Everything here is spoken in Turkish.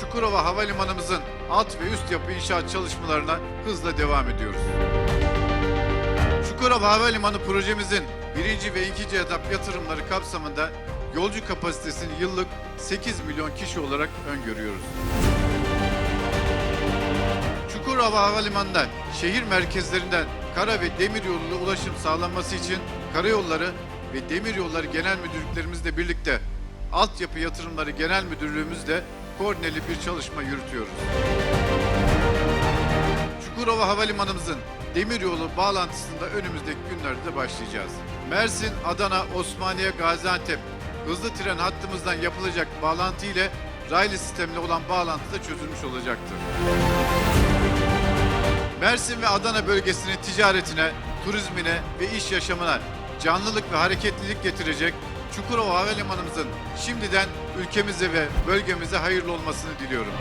Çukurova Havalimanımızın alt ve üst yapı inşaat çalışmalarına hızla devam ediyoruz. Çukurova Havalimanı projemizin birinci ve ikinci etap yatırımları kapsamında yolcu kapasitesini yıllık 8 milyon kişi olarak öngörüyoruz. Çukurova Havalimanı'nda şehir merkezlerinden kara ve demir yoluyla ulaşım sağlanması için Karayolları ve Demiryolları Genel Müdürlüklerimizle birlikte Altyapı Yatırımları Genel Müdürlüğümüzle koordineli bir çalışma yürütüyoruz. Çukurova Havalimanımızın demiryolu bağlantısında önümüzdeki günlerde başlayacağız. Mersin, Adana, Osmaniye, Gaziantep hızlı tren hattımızdan yapılacak bağlantı ile raylı sistemle olan bağlantı da çözülmüş olacaktır. Mersin ve Adana bölgesinin ticaretine, turizmine ve iş yaşamına canlılık ve hareketlilik getirecek Çukurova Havalimanımızın şimdiden ülkemize ve bölgemize hayırlı olmasını diliyorum.